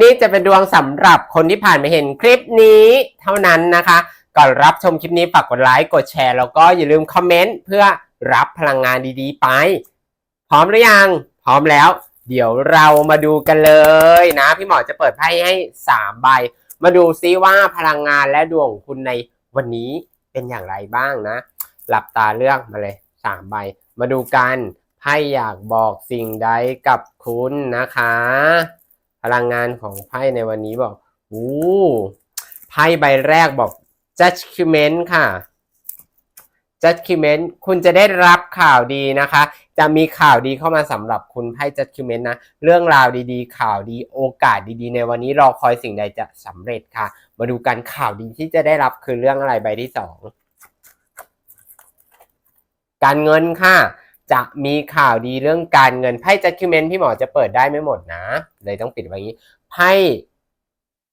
นี่จะเป็นดวงสำหรับคนที่ผ่านมาเห็นคลิปนี้เท่านั้นนะคะ ก่อนรับชมคลิปนี้ฝากกดไลค์กดแชร์แล้วก็อย่าลืมคอมเมนต์เพื่อรับพลังงานดีๆ ไป พร้อมหรือยัง พร้อมแล้ว เดี๋ยวเรามาดูกันเลยนะ พี่หมอจะเปิดไพ่ให้ 3 ใบ มาดูซิว่าพลังงานและดวงคุณในวันนี้เป็นอย่างไรบ้างนะ หลับตาเลือกมาเลย 3 ใบ มาดูกันไพ่อยากบอกสิ่งใดกับคุณนะคะ ลังงานของไพ่ในวันนี้บอกอู้ไพ่ใบแรกบอก judgment ค่ะ judgment คุณจะได้รับข่าวดีนะคะ จะมีข่าวดีเข้ามาสำหรับคุณไพ่ judgment นะ เรื่องราวดีๆ ข่าวดีโอกาสดีๆ ในวันนี้รอคอยสิ่งใดจะสำเร็จค่ะ มาดูกันข่าวดีที่จะได้รับคือเรื่องอะไรใบที่สองการเงินค่ะ จะมีข่าวดีเรื่องการเงินไพ่ judgment พี่หมอจะเปิดได้ไม่หมดนะ เลยต้องปิดไว้นี้ไพ่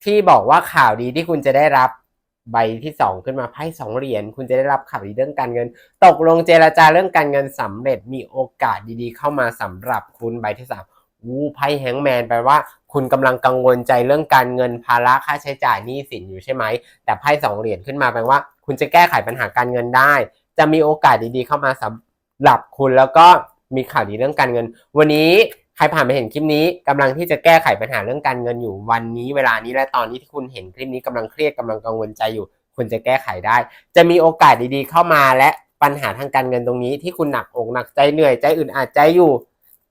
ที่บอกว่าข่าวดีที่คุณจะได้รับใบที่สองขึ้นมาไพ่สองเหรียญคุณจะได้รับข่าวดีเรื่องการเงิน ตกลงเจรจาเรื่องการเงินสำเร็จมีโอกาสดีๆ เข้ามาสำหรับคุณใบที่สามวูไพ่แฮงแมนแปลว่า คุณกำลังกังวลใจเรื่องการเงินภาระค่าใช้จ่ายหนี้สินอยู่ใช่ไหม แต่ไพ่สองเหรียญขึ้นมาแปลว่า คุณจะแก้ไขปัญหาการเงินได้ จะมีโอกาสดีๆเข้ามาส หรับคุณแล้วก็มีข่าวดีเรื่องการเงิน วันนี้ใครผ่านมาเห็นคลิปนี้กำลังที่จะแก้ไขปัญหาเรื่องการเงินอยู่วันนี้เวลานี้และตอนนี้ที่คุณเห็นคลิปนี้กำลังเครียดกำลังกังวลใจอยู่ คุณจะแก้ไขได้ จะมีโอกาสดีๆ เข้ามาและปัญหาทางการเงินตรงนี้ที่คุณหนักอกหนักใจเหนื่อยใจอื่นอาจใจอยู่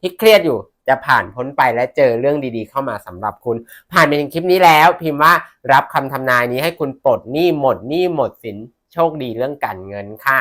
ที่เครียดอยู่จะผ่านพ้นไปและเจอเรื่องดีๆ เข้ามาสำหรับคุณ ผ่านไปถึงคลิปนี้แล้ว พิมพ์ว่ารับคำทำนายนี้ให้คุณปลดหนี้หมดหนี้หมดสินโชคดีเรื่องการเงินค่ะ